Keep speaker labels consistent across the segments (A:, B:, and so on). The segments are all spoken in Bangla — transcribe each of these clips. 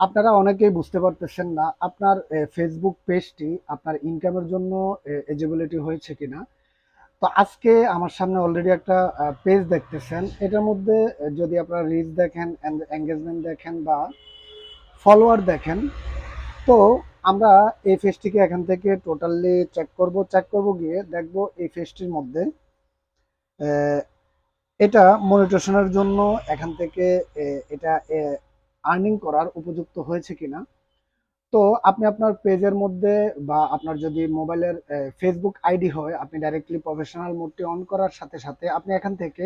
A: আপনারা অনেকেই বুঝতে পারতেছেন না আপনার ফেসবুক পেজটি আপনার ইনকামের জন্য এজিবিলিটি হয়েছে কিনা। তো আজকে আমার সামনে অলরেডি একটা পেজ দেখতেছেন। এটার মধ্যে যদি আপনারা রিচ দেখেন এঙ্গেজমেন্ট দেখেন বা ফলোয়ার দেখেন, তো আমরা এই পেজটিকে এখান থেকে টোটালি চেক করব। চেক করব গিয়ে দেখব এই পেজটির মধ্যে এটা মনিটেশনের জন্য এখান থেকে এটা আর্নিং করার উপযুক্ত হয়েছে কিনা? তো আপনি আপনার পেজের মধ্যে বা আপনার যদি মোবাইলের ফেসবুক আইডি হয়, আপনি ডাইরেক্টলি প্রফেশনাল মোডটি অন করার সাথে সাথে আপনি এখান থেকে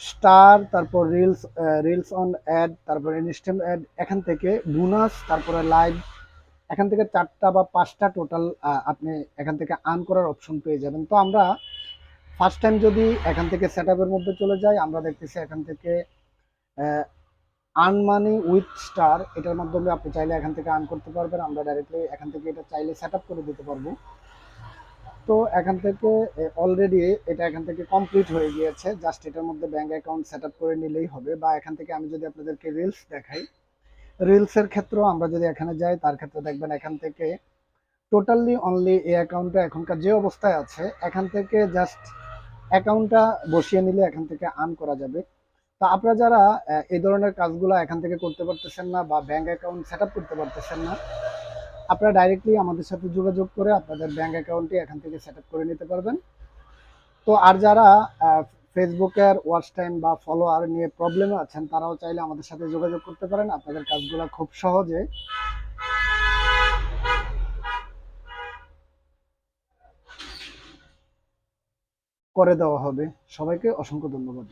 A: স্টার তারপর রিলস রিলস অন অ্যাড তারপর ইনস্ট্যান্ট অ্যাড এখান থেকে বোনাস তারপরে লাইভ এখান থেকে চারটা বা পাঁচটা টোটাল আপনি এখান থেকে আর্ন করার অপশন পেয়ে যাবেন। তো আমরা ফার্স্ট টাইম যদি এখান থেকে সেট মধ্যে চলে যাই, আমরা দেখতেছি এখান থেকে আর্ন মানি উইথ স্টার এটার মাধ্যমে আপনি চাইলে এখান থেকে আর্ন করতে পারবেন। আমরা ডাইরেক্টলি এখান থেকে এটা চাইলে সেট করে দিতে পারব। তো এখান থেকে অলরেডি এটা এখান থেকে কমপ্লিট হয়ে গিয়েছে। জাস্ট এটার মধ্যে ব্যাঙ্ক অ্যাকাউন্ট সেট করে নিলেই হবে। বা এখান থেকে আমি যদি আপনাদেরকে রিলস দেখাই রিলসের ক্ষেত্রেও আমরা যদি এখানে যাই, তার ক্ষেত্রে দেখবেন এখান থেকে টোটালি অনলি এই অ্যাকাউন্টটা এখনকার যে অবস্থায় আছে, এখান থেকে জাস্ট অ্যাকাউন্টটা বসিয়ে নিলে এখান থেকে আর্ন করা যাবে। তা আপনারা যারা এই ধরনের কাজগুলো এখান থেকে করতে পারতেছেন না বা ব্যাংক অ্যাকাউন্ট সেট করতে পারতেছেন না, আপনারা ডাইরেক্টলি আমাদের সাথে যোগাযোগ করে আপনাদের ব্যাংক অ্যাকাউন্টটি এখান থেকে সেট করে নিতে পারবেন। তো আর যারা ফেসবুকের ওয়াচ টাইম বা ফলোয়ার নিয়ে প্রবলেমে আছেন, তারাও চাইলে আমাদের সাথে যোগাযোগ করতে পারেন। আপনাদের কাজগুলো খুব সহজে। করে দেওয়া হবে। সবাইকে অসংখ্য ধন্যবাদ।